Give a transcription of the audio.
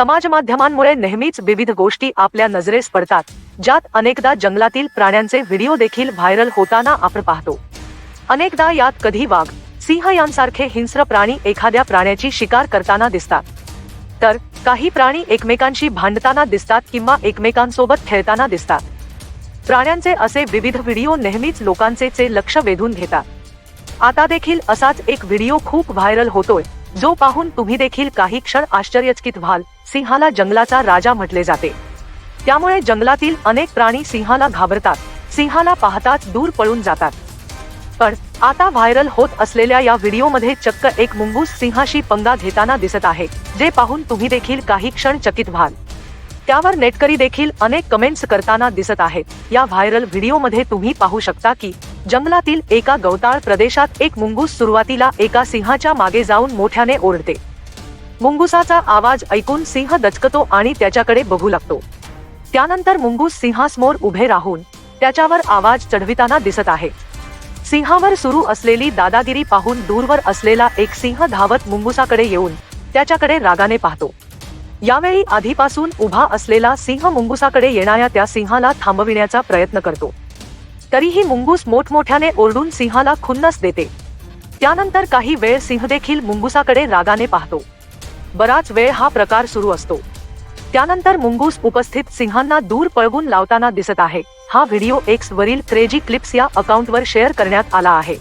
समाज माध्यमांमुळे नेहमीच विविध गोष्टी आपल्या नजरेस पडतात. ज्यात अनेकदा जंगलातील प्राण्यांचे व्हिडिओ देखील व्हायरल होताना आपण पाहतो. अनेकदा यात कधी वाघ सिंह यांसारखे हिंस्र प्राणी एखाद्या प्राण्याची शिकार करताना दिसतात. तर काही प्राणी एकमेकांशी भांडताना दिसतात किंवा एकमेकांसोबत खेळताना दिसतात. प्राण्यांचे असे विविध व्हिडिओ नेहमीच लोकांचे चे लक्ष वेधून घेतात. आता देखील असाच एक व्हिडिओ खूप व्हायरल होतोय. जो पाहून तुम्ही देखील काही क्षण आश्चर्यचकित व्हाल सिंहाला जंगलाचा राजा म्हटले जाते. त्यामुळे जंगलातील अनेक प्राणी सिंहाला घाबरतात सिंहाला पाहताच दूर पळून जातात. पण आता व्हायरल होत असलेल्या या व्हिडिओमध्ये चक्क एक मुंगूस सिंहाशी पंगा घेताना दिसत आहे जे पाहून तुम्ही देखील काही क्षण चकित व्हाल. त्यावर नेटकरी देखील अनेक कमेंट्स करताना दिसत आहेत. या व्हायरल व्हिडिओमध्ये तुम्ही पाहू शकता की जंगलातील एका गवताळ प्रदेशात एक मुंगूस सुरुवातीला एका सिंहाच्या मागे जाऊन मोठ्याने ओरडते. मुंगुसाचा आवाज ऐकून सिंह दचकतो आणि त्याच्याकडे बघू लागतो. त्यानंतर मुंगूस सिंहासमोर उभे राहून त्याच्यावर आवाज चढविताना दिसत आहे. सिंहावर सुरू असलेली दादागिरी पाहून दूरवर असलेला एक सिंह धावत मुंगुसाकडे येऊन त्याच्याकडे रागाने पाहतो. यावेळी आधीपासून उभा असलेला सिंह मुंगुसाकडे येणाऱ्या त्या सिंहाला थांबविण्याचा प्रयत्न करतो. तरीही मुंगूस मोठमोठ्याने ओरडून सिंहाला खुन्नस देते. त्यानंतर काही वेळ सिंह देखील मुंगुसाकडे रागाने पाहतो. बराच वेळ हा प्रकार सुरू असतो. त्यानंतर मुंगूस उपस्थित सिंहांना दूर पळवून लावताना दिसत आहे. हा व्हिडिओ एक्स वरील क्रेजी क्लिप्स या अकाउंटवर शेअर करण्यात आला आहे.